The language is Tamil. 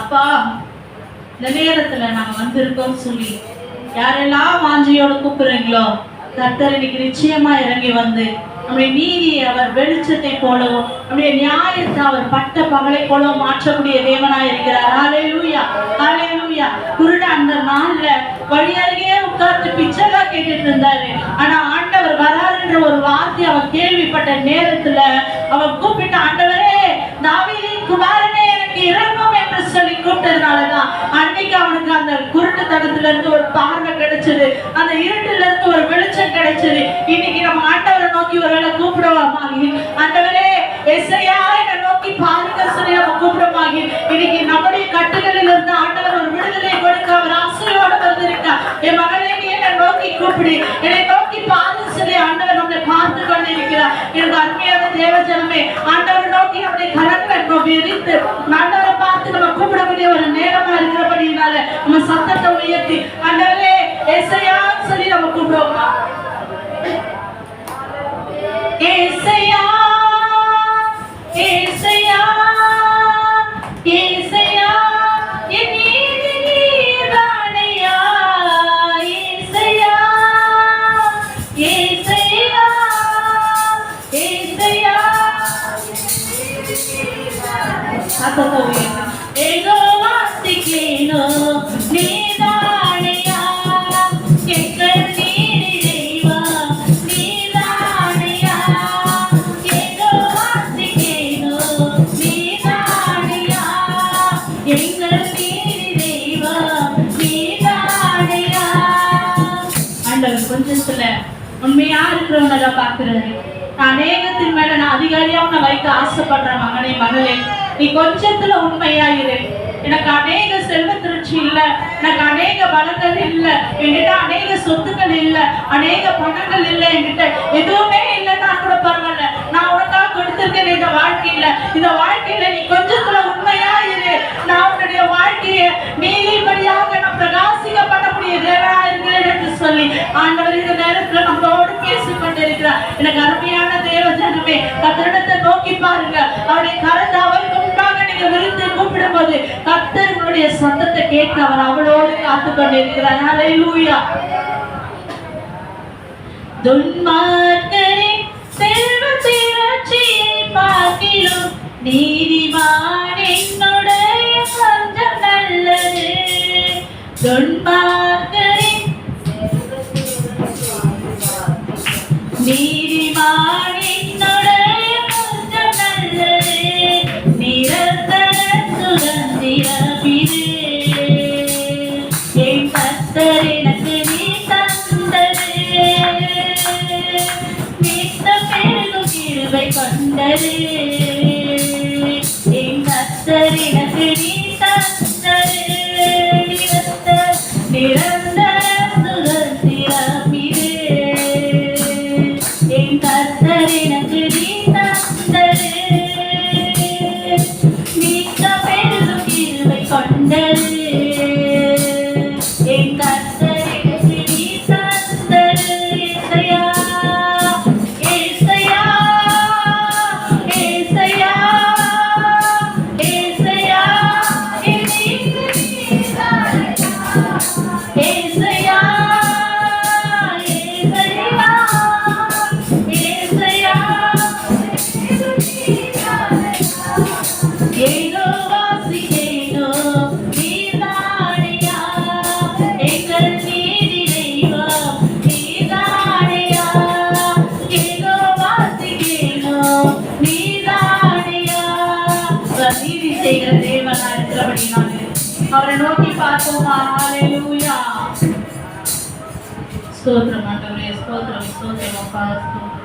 அப்பா இந்த நேரத்துல நாங்க வந்திருக்கோம் சொல்லி யாரெல்லாம் வாஞ்சியோட கூப்பிடுறீங்களோ கர்த்தர் இன்னைக்கு நிச்சயமா இறங்கி வந்து நம்முடைய நீதியை அவர் வெளிச்சத்தை போலவும் நம்முடைய நியாயத்தை அவர் பட்ட பகலை போலவும் மாற்றக்கூடிய தேவனாய் இருக்கிறார். ஹalleluya ஹalleluya குருட அந்த நாள்ல வழி அருகே உட்கார்ந்து பிச்சைலா கேட்டுட்டு இருந்தாரு. ஆனா ஆண்டவர் வராருன்ற ஒரு வார்த்தை அவன் கேள்விப்பட்ட நேரத்துல அவன் கூப்பிட்ட ஆண்டவரே தாவீதின் குமாரனே இறங்கும் என்று சொல்லி கூப்பிட்டதுனாலதான் அன்னைக்கு அவனுக்கு அந்த குருட்டு தடத்துல இருந்து ஒரு பார்வை கிடைச்சது. அந்த இருட்டுல இருந்து ஒரு வெளிச்சம் கிடைச்சது. இன்னைக்கு நம்ம ஆண்டவரை நோக்கி ஒருவேளை கூப்பிடுவோமாகி ஆண்டவரே எஸ்ஐயா என்னை நோக்கி பாருங்க சொல்லி நம்ம கூப்பிடுவோமாகி இன்னைக்கு நம்முடைய கட்டுகளில் இருந்து ஆண்டவர் ஒரு விடுதலை கொடுக்க அவர் ஆசையோட வந்திருக்கா என் மகளே நீ என்னை நோக்கி கூப்பிடு. என்னை கொண்டிருக்கிறார் எனக்கு அருமையான தேவஜனமே ஆண்டவர் நோக்கி நம்முடைய கரங்களை நம்ம விரித்து ஆண்டவரை பார்த்து நம்ம கூப்பிடக்கூடிய ஒரு நேரமா இருக்கிறபடினால நம்ம சத்தத்தை உயர்த்தி ஆண்டவரே ஏசையா சொல்லி நம்ம கூப்பிடுவோமா எங்கள் நீதி தெய்வா நீதானையா ஆண்டவர் கொஞ்சத்துல உண்மையா இருக்கிறவனரை பார்க்கிறாரு அநேகத்தின் மேல நான் அதிகாரியா உன்னை வைக்க ஆசைப்படுற மகனே மகளே. நீ கொஞ்சத்துல உண்மையாயிரு. எனக்கு அநேக செல்வ திருச்சி இல்ல. எனக்கு அநேக பலங்கள் இல்ல. என்கிட்ட அநேக சொத்துக்கள் இல்ல. அநேக பணங்கள் இல்ல என்கிட்ட. எதுவுமே இல்லைன்னா கூட பரவாயில்ல. நான் உனக்காக கொடுத்திருக்கேன் இந்த வாழ்க்கையில. இந்த வாழ்க்கையில நீ கொஞ்சத்துல உண்மையா இரு நான் உன்னுடைய வாழ்க்கையை நீதிபடியாக நான் பிரகாசிக்க பண்ணக்கூடிய தேவனா இருக்கிறேன் என்று சொல்லி ஆண்டவர் இந்த நேரத்துல நம்மளோடு பேசிக் கொண்டிருக்கிறார் எனக்கு அருமையான தேவ ஜனமே கத்திரிடத்தை நோக்கி பாருங்க. அவருடைய கரத்தை அவருக்கு முன்பாக நீங்க விருந்து கூப்பிடும்போது கத்தர் உங்களுடைய சத்தத்தை கேட்க அவர் அவளோடு காத்து கொண்டிருக்கிறார். ஹalleluya துன்மார்க்கரின் செல்வ திரட்சியை பார்க்கிலும் நீதிமான் என்னுடைய கொஞ்சம் நல்லது. துன்மார்க்கரின் கிருபை கொண்டது என் கத்தர் எனக்கு நீ தந்தது. நிரந்தர நிரந்தர சுதந்திரமிது என் கர்த்தர் நீ தந்தது. மிக்க பெரும் கிருபை கொண்டது. இருக்கிறபடினாலே அவரை நோக்கி பார்த்தோமா ஹalleluya ஸ்தோத்திரம் ஆண்டவரே ஸ்தோத்திரம் ஸ்தோத்திரம் அப்பா ஸ்தோத்திரம்